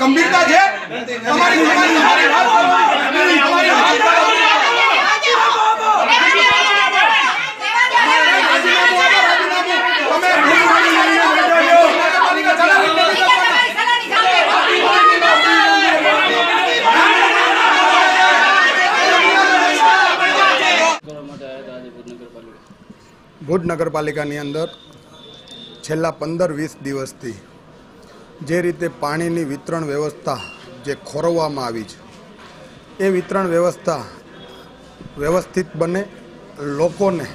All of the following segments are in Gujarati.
કરવા છે? ભુજ નગરપાલિકાની અંદર છેલ્લા પંદર વીસ દિવસથી જે રીતે પાણીની વિતરણ વ્યવસ્થા જે ખોરવવામાં આવી છે, એ વિતરણ વ્યવસ્થા વ્યવસ્થિત બને, લોકોને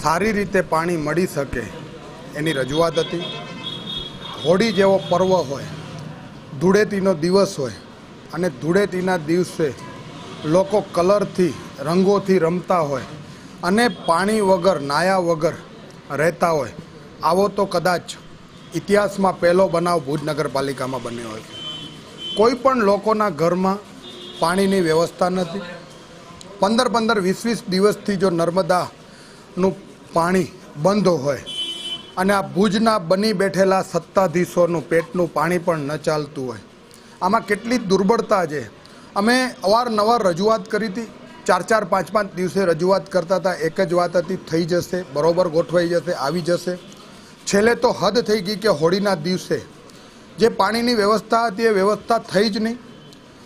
સારી રીતે પાણી મળી શકે એની રજૂઆત હતી. હોળી જેવો પર્વ હોય, ધૂળેટીનો દિવસ હોય અને ધૂળેટીના દિવસે લોકો કલરથી, રંગોથી રમતા હોય અને પાણી વગર, નાયા વગર રહેતા હોય, આવો તો કદાચ ઇતિહાસમાં પહેલો બનાવ ભુજ નગરપાલિકામાં બન્યો હોય કોઈ પણ લોકોના ઘરમાં પાણીની વ્યવસ્થા નથી. પંદર પંદર વીસ વીસ દિવસથી જો નર્મદાનું પાણી બંધ હોય અને આ ભુજના બની બેઠેલા સત્તાધીશોનું પેટનું પાણી પણ ન ચાલતું હોય. આમાં કેટલી દુર્બળતા છે. અમે અવારનવાર રજૂઆત કરી હતી. ચાર ચાર પાંચ પાંચ દિવસે રજૂઆત કરતા હતા. એક જ વાત હતી, થઈ જશે, બરોબર ગોઠવાઈ જશે, આવી જશે. છેલ્લે તો હદ થઈ ગઈ કે હોળીના દિવસે જે પાણીની વ્યવસ્થા હતી એ વ્યવસ્થા થઈ જ નહીં.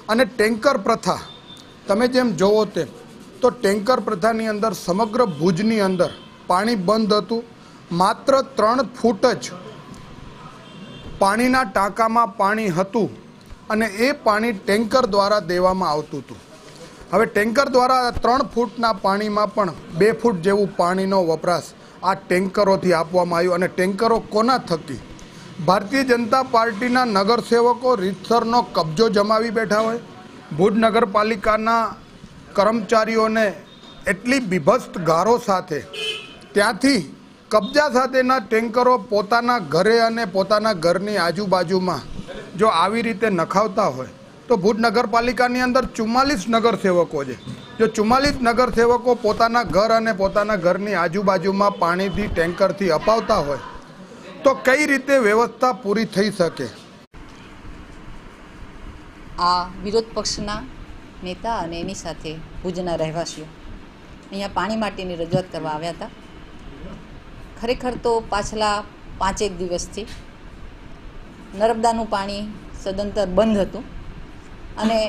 અને ટેન્કર પ્રથા, તમે જેમ જોવો તેમ, તો ટેન્કર પ્રથાની અંદર સમગ્ર ભુજની અંદર પાણી બંધ હતું. માત્ર ત્રણ ફૂટ જ પાણીના ટાંકામાં પાણી હતું અને એ પાણી ટેન્કર દ્વારા દેવામાં આવતું હતું. હવે ટેન્કર દ્વારા ત્રણ ફૂટના પાણીમાં પણ બે ફૂટ જેવું પાણીનો વપરાશ આ ટેન્કરોથી આપવામાં આવ્યું અને ટેન્કરો કોના થકી? ભારતીય જનતા પાર્ટીના નગરસેવકો રીતસરનો કબજો જમાવી બેઠા હોય? ભુજ નગરપાલિકાના કર્મચારીઓને એટલી બીભત્સ ગારો સાથે, ત્યાંથી કબજા સાથેના ટેન્કરો પોતાના ઘરે અને પોતાના ઘરની આજુબાજુમાં જો આવી રીતે નખાવતા હોય, તો ભુજ નગરપાલિકાની અંદર ચુમ્માલીસ નગરસેવકો છે. જો ચુમ્માલીસ નગરસેવકો પોતાના ઘર અને પોતાના ઘરની આજુબાજુમાં પાણીથી ટેન્કરથી અપાવતા હોય, તો કઈ રીતે વ્યવસ્થા પૂરી થઈ શકે? આ વિરોધ પક્ષના નેતા અને એની સાથે ભુજના રહેવાસીઓ અહીંયા પાણી માટેની રજૂઆત કરવા આવ્યા હતા. ખરેખર તો પાછલા પાંચેક દિવસથી નર્મદાનું પાણી સદંતર બંધ હતું અને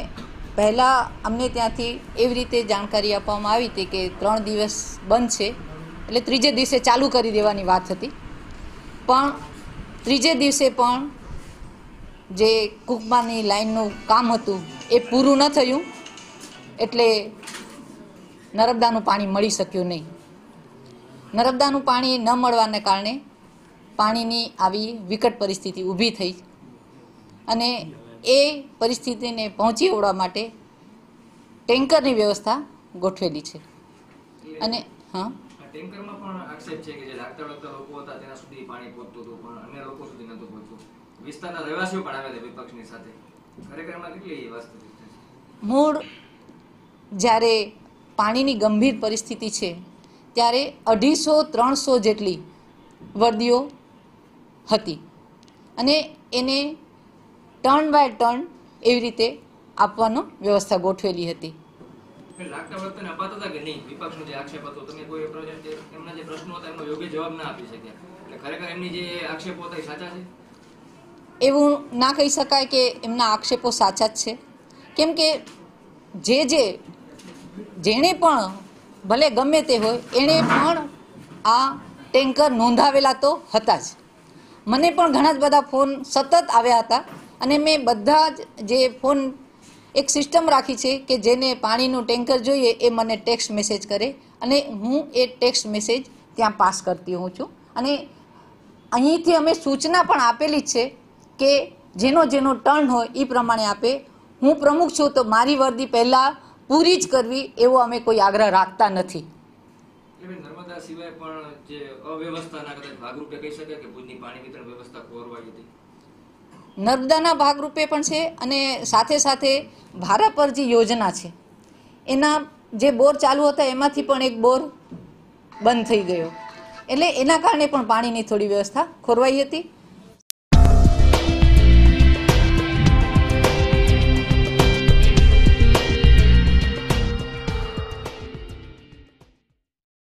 પહેલાં અમને ત્યાંથી એવી રીતે જાણકારી આપવામાં આવી હતી કે ત્રણ દિવસ બંધ છે, એટલે ત્રીજે દિવસે ચાલુ કરી દેવાની વાત હતી. પણ ત્રીજે દિવસે પણ જે કુકમાની લાઈનનું કામ હતું, એ પૂરું ન થયું, એટલે નર્મદાનું પાણી મળી શક્યું નહીં. નર્મદાનું પાણી ન મળવાને કારણે પાણીની આવી વિકટ પરિસ્થિતિ ઊભી થઈ. અને એ પરિસ્થિતિને પહોંચી વળવા માટે ટેન્કરની વ્યવસ્થા ગોઠવેલી છે. અને હા. ટેન્કરમાં પણ આક્ષેપ છે કે જે લાગતા વળગતા લોકો હતા તેના સુધી પાણી પહોંચતું હતું પણ અન્ય લોકો સુધી નહોતું પહોંચતું. વિસ્તારના રહેવાસીઓ પણ આવ્યા હતા વિપક્ષની સાથે. ખરેખર એમાં કેટલી વાસ્તવિકતા મૂળ જ્યારે પાણીની ગંભીર પરિસ્થિતિ છે ત્યારે અઢીસો ત્રણસો જેટલી વર્દીઓ હતી. અને એને ટર્ન બાય ટર્ન એવી રીતે આપવાનો વ્યવસ્થા ગોઠવેલી હતી. એવું ના કહી શકાય કે એમના આક્ષેપો સાચા જ છે. કેમ કે જે જે જેણે પણ ભલે ગમે તે હોય એણે પણ આ ટેન્કર નોંધાવેલા તો હતા જ. મને પણ ઘણા જ બધા ફોન સતત આવ્યા હતા અને મેં બધા જ જે ફોન એક સિસ્ટમ રાખી છે કે જેને પાણીનું ટેન્કર જોઈએ એ મને ટેક્સ્ટ મેસેજ કરે અને હું એ ટેક્સ્ટ મેસેજ ત્યાં પાસ કરતી હોઉં છું. અને અહીંથી અમે સૂચના પણ આપેલી જ છે કે જેનો જેનો ટર્ન હોય એ પ્રમાણે આપે. હું પ્રમુખ છું તો મારી વર્દી પહેલાં પૂરી જ કરવી એવો અમે કોઈ આગ્રહ રાખતા નથી. સિવાય પણ જે અવ્યવસ્થાના કદાચ ભાગરૂપે કહી શકાય કે ભુજની પાણી વિતરણ વ્યવસ્થા ખોરવાઈ હતી? નર્મદાના ભાગરૂપે પણ છે અને સાથે સાથે ભારા પર જે યોજના છે. એના જે બોર ચાલુ હતા એમાંથી પણ એક બોર બંધ થઈ ગયો. એટલે એના કારણે પણ પાણીની થોડી વ્યવસ્થા ખોરવાઈ હતી.